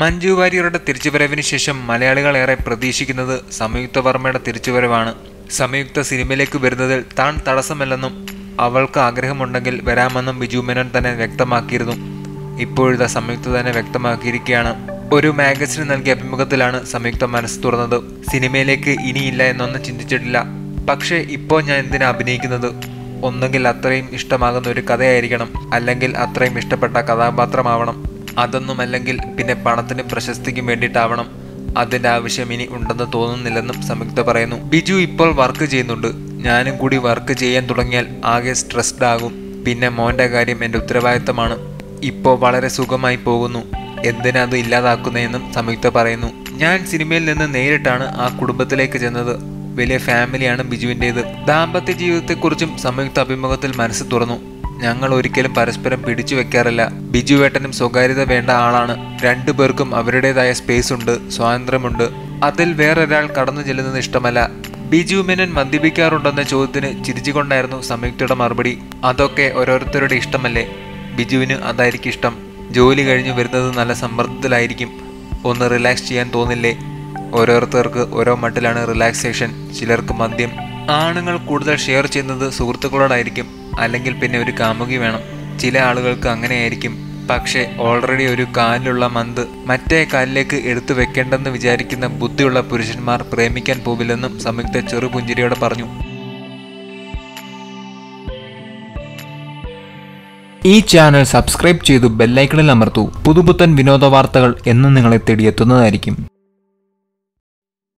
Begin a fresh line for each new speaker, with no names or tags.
മഞ്ജു വാര്യരുടെ തിരിച്ചുവരവിന് ശേഷം മലയാളികൾ ഏറെ പ്രതീക്ഷിക്കുന്നത് സംയുക്ത വർമ്മയുടെ തിരിച്ചുവരവാണ്. സംയുക്ത സിനിമയിലേക്ക് വരുന്നതിൽ താൻ തടസ്സമല്ലെന്നും അവൾക്ക് ആഗ്രഹമുണ്ടെങ്കിൽ വരാമെന്നും ബിജു മേനോൻ തന്നെ വ്യക്തമാക്കിയിരുന്നു. ഇപ്പോഴത്തെ സംയുക്ത തന്നെ വ്യക്തമാക്കിയിരിക്കുകയാണ്. ഒരു മാഗസിന് നൽകിയ അഭിമുഖത്തിലാണ് സംയുക്ത മനസ്സ് തുറന്നത്. സിനിമയിലേക്ക് ഇനിയില്ല എന്നൊന്നും ചിന്തിച്ചിട്ടില്ല. പക്ഷേ ഇപ്പോൾ ഞാൻ എന്തിനാ അഭിനയിക്കുന്നത്? ഒന്നുകിൽ അത്രയും ഇഷ്ടമാകുന്ന ഒരു കഥയായിരിക്കണം അല്ലെങ്കിൽ അത്രയും ഇഷ്ടപ്പെട്ട കഥാപാത്രമാവണം. അതൊന്നുമല്ലെങ്കിൽ പിന്നെ പണത്തിനും പ്രശസ്തിക്കും വേണ്ടിയിട്ടാവണം. അതിന്റെ ആവശ്യം ഇനി ഉണ്ടെന്ന് തോന്നുന്നില്ലെന്നും സംയുക്ത പറയുന്നു. ബിജു ഇപ്പോൾ വർക്ക് ചെയ്യുന്നുണ്ട്. ഞാനും കൂടി വർക്ക് ചെയ്യാൻ തുടങ്ങിയാൽ ആകെ സ്ട്രെസ്ഡ് ആകും. പിന്നെ മോന്റെ കാര്യം എന്റെ ഉത്തരവാദിത്തമാണ്. ഇപ്പോൾ വളരെ സുഖമായി പോകുന്നു. എന്തിനാ അത് ഇല്ലാതാക്കുന്നതെന്നും സംയുക്ത പറയുന്നു. ഞാൻ സിനിമയിൽ നിന്ന് നേരിട്ടാണ് ആ കുടുംബത്തിലേക്ക് ചെന്നത്. വലിയ ഫാമിലിയാണ് ബിജുവിന്റേത് ദാമ്പത്യ ജീവിതത്തെക്കുറിച്ചും സംയുക്ത അഭിമുഖത്തിൽ മനസ്സ് തുറന്നു. ഞങ്ങൾ ഒരിക്കലും പരസ്പരം പിടിച്ചു വെക്കാറില്ല. ബിജുവേട്ടനും സ്വകാര്യത വേണ്ട ആളാണ്. രണ്ടു പേർക്കും അവരുടേതായ സ്പേസ് ഉണ്ട് സ്വാതന്ത്ര്യമുണ്ട്. അതിൽ വേറൊരാൾ കടന്നു ചെല്ലുന്നത് ഇഷ്ടമല്ല. ബിജു മേനൻ മദ്യപിക്കാറുണ്ടെന്ന ചോദ്യത്തിന് ചിരിച്ചുകൊണ്ടായിരുന്നു സംയുക്തയുടെ മറുപടി. അതൊക്കെ ഓരോരുത്തരുടെ ഇഷ്ടമല്ലേ? ബിജുവിന് അതായിരിക്കും ഇഷ്ടം. ജോലി കഴിഞ്ഞു വരുന്നത് നല്ല സമ്മർദ്ദത്തിലായിരിക്കും. ഒന്ന് റിലാക്സ് ചെയ്യാൻ തോന്നില്ലേ? ഓരോരുത്തർക്ക് ഓരോ മട്ടിലാണ് റിലാക്സേഷൻ ചിലർക്ക് മദ്യം. ആണുങ്ങൾ കൂടുതൽ ഷെയർ ചെയ്യുന്നത് സുഹൃത്തുക്കളോടായിരിക്കും. അല്ലെങ്കിൽ പിന്നെ ഒരു കാമുകി വേണം. ചില ആളുകൾക്ക് അങ്ങനെയായിരിക്കും. പക്ഷേ ഓൾറെഡി ഒരു കാലിലുള്ള മന്ത് മറ്റേ കാലിലേക്ക് എടുത്തു വെക്കേണ്ടെന്ന് വിചാരിക്കുന്ന ബുദ്ധിയുള്ള പുരുഷന്മാർ പ്രേമിക്കാൻ പോവില്ലെന്നും സംയുക്ത ചെറുപുഞ്ചിരിയോട് പറഞ്ഞു.
ഈ ചാനൽ സബ്സ്ക്രൈബ് ചെയ്തു ബെല്ലൈക്കണിൽ അമർത്തു. പുതുപുത്തൻ വിനോദ വാർത്തകൾ എന്നും നിങ്ങളെ തേടിയെത്തുന്നതായിരിക്കും.